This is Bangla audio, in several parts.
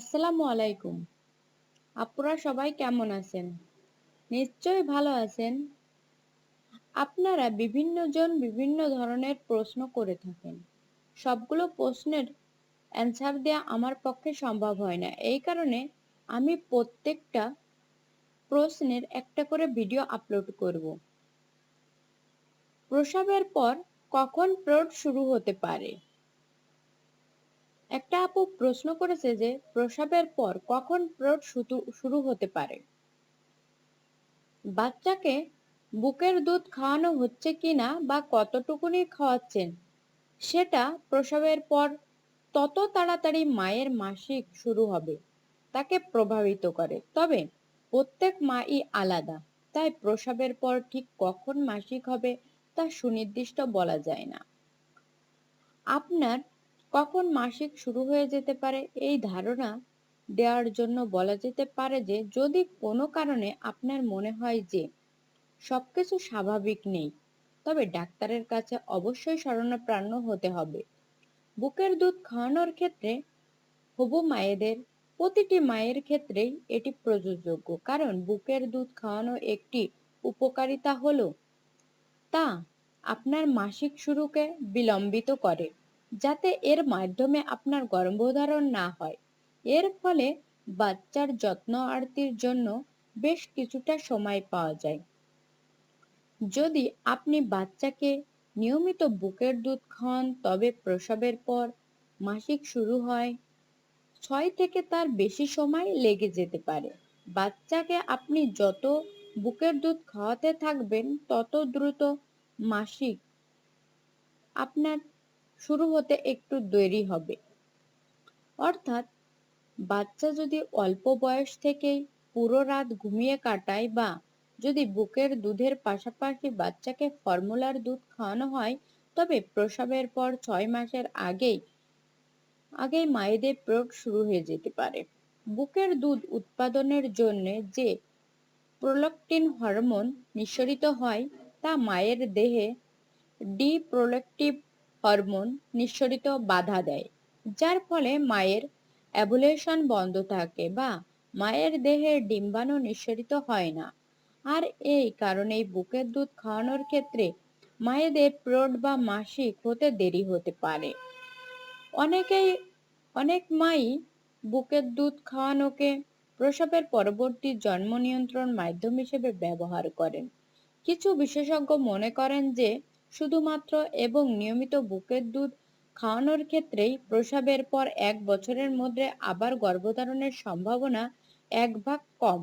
আসসালামু আলাইকুম। আপুরা সবাই কেমন আছেন? নিশ্চয়ই ভালো আছেন। আপনারা বিভিন্ন জন বিভিন্ন ধরনের প্রশ্ন করে থাকেন। সবগুলো প্রশ্নের অ্যান্সার দেওয়া আমার পক্ষে সম্ভব হয় না। এই কারণে আমি প্রত্যেকটা প্রশ্নের একটা করে ভিডিও আপলোড করব। প্রসবের পর কখন প্রোড শুরু হতে পারে? একটা আপু প্রশ্ন করেছে যে, প্রসবের পর কখন প্রোড শুরু হতে পারে? বাচ্চাকে বুকের দুধ খাওয়ানো হচ্ছে কিনা বা কতটুকুনি খাওয়াচ্ছেন, সেটা প্রসবের পর তত তাড়াতাড়ি মায়ের মাসিক শুরু হবে, তাকে প্রভাবিত করে। তবে প্রত্যেক মাই আলাদা, তাই প্রসবের পর ঠিক কখন মাসিক হবে তা সুনির্দিষ্ট বলা যায় না। আপনার কখন মাসিক শুরু হয়ে যেতে পারে এই ধারণা দেওয়ার জন্য বলা যেতে পারে যে, যদি কোনো কারণে আপনার মনে হয় যে সবকিছু স্বাভাবিক নেই, তবে ডাক্তারের কাছে অবশ্যই শরণাপ্রাণ হতে হবে। বুকের দুধ খাওয়ানোর ক্ষেত্রে হবু মায়েদের, প্রতিটি মায়ের ক্ষেত্রেই এটি প্রযোজ্য কারণ বুকের দুধ খাওয়ানো একটি উপকারিতা হলো তা আপনার মাসিক শুরুকে বিলম্বিত করে। যাতে এর মাধ্যমে আপনার গর্ভধারণ না হয়। এর ফলে বাচ্চার যত্ন আরতির জন্য বেশ কিছুটা সময় পাওয়া যায়। যদি আপনি বাচ্চাকে নিয়মিত বুকের দুধ খাওয়ান, তবে প্রসবের পর মাসিক শুরু হয়, ছয় থেকে তার বেশি সময় লেগে যেতে পারে। বাচ্চাকে আপনি যত বুকের দুধ খাওয়াতে থাকবেন, তত দ্রুত মাসিক আপনার শুরু হতে একটু দেরি হবে। অর্থাৎ বাচ্চা যদি অল্প বয়স থেকেই পুরো রাত ঘুমিয়ে কাটায় বা যদি বুকের দুধের পাশাপাশি বাচ্চাকে ফর্মুলার দুধ খাওয়ানো হয়, তবে প্রসবের পর ছয় মাসের আগেই আগেই মায়েদের প্রয়োগ শুরু হয়ে যেতে পারে। বুকের দুধ উৎপাদনের জন্য যে প্রোলকটিন হরমোন নিঃসরিত হয়, তা মায়ের দেহে ডিপ্রোলেকটিভ হরমোন নিঃসরিত বাধা দেয়, যার ফলে মায়ের অ্যাবুলেশন বন্ধ থাকে বা মায়ের দেহের ডিম্বাণু নিঃসরিত হয় না। আর এই কারণেই বুকের দুধ খাওয়ানোর ক্ষেত্রে মায়েদের প্রোড বা মাসিক হতে দেরি হতে পারে। অনেকেই, অনেক মাই বুকের দুধ খাওয়ানোকে প্রসবের পরবর্তী জন্ম নিয়ন্ত্রণ মাধ্যম হিসেবে ব্যবহার করেন। কিছু বিশেষজ্ঞ মনে করেন যে শুধুমাত্র এবং নিয়মিত বুকের দুধ খাওয়ানোর ক্ষেত্রেই প্রসবের পর এক বছরের মধ্যে আবার গর্ভধারণের সম্ভাবনা এক ভাগ কম।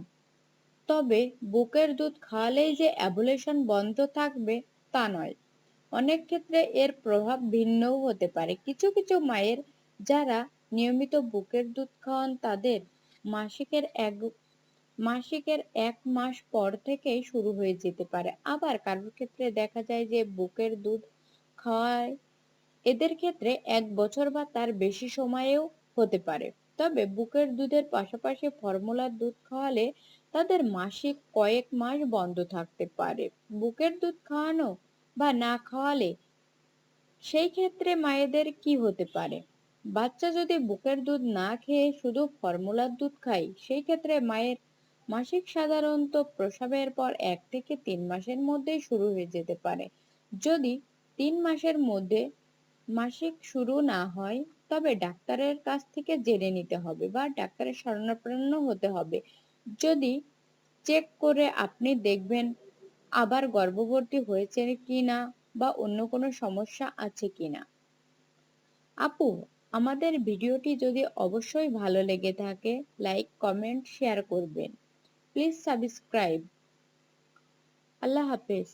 তবে বুকের দুধ খাওয়ালেই যে অ্যাবুলেশন বন্ধ থাকবে তা নয়। অনেক ক্ষেত্রে এর প্রভাব ভিন্নও হতে পারে। কিছু কিছু মায়ের যারা নিয়মিত বুকের দুধ খাওয়ান তাদের মাসিকের এক মাসিকের এক মাস পর থেকেই শুরু হয়ে যেতে পারে। আবার কারোর ক্ষেত্রে দেখা যায় যে বুকের দুধ খাওয়ায়, এদের ক্ষেত্রে এক বছর বা তার বেশি সময়েও হতে পারে। তবে বুকের দুধের পাশাপাশি ফর্মুলার দুধ খাওয়ালে তাদের মাসিক কয়েক মাস বন্ধ থাকতে পারে। বুকের দুধ খাওয়ানো বা না খাওয়ালে সেই ক্ষেত্রে মায়েদের কি হতে পারে? বাচ্চা যদি বুকের দুধ না খেয়ে শুধু ফর্মুলার দুধ খায়, সেই ক্ষেত্রে মায়ের মাসিক সাধারণত প্রসবের পর এক থেকে তিন মাসের মধ্যেই শুরু হয়ে যেতে পারে। যদি তিন মাসের মধ্যে মাসিক শুরু না হয়, তবে ডাক্তারের কাছ থেকে জেনে নিতে হবে বা ডাক্তারের শরণাপন্ন হতে হবে। যদি চেক করে আপনি দেখবেন আবার গর্ভবতী হয়েছে কিনা বা অন্য কোনো সমস্যা আছে কিনা। আপু, আমাদের ভিডিওটি যদি অবশ্যই ভালো লেগে থাকে, লাইক, কমেন্ট, শেয়ার করবেন। প্লিজ সাবস্ক্রাইব আল্লাহ হাফেজ।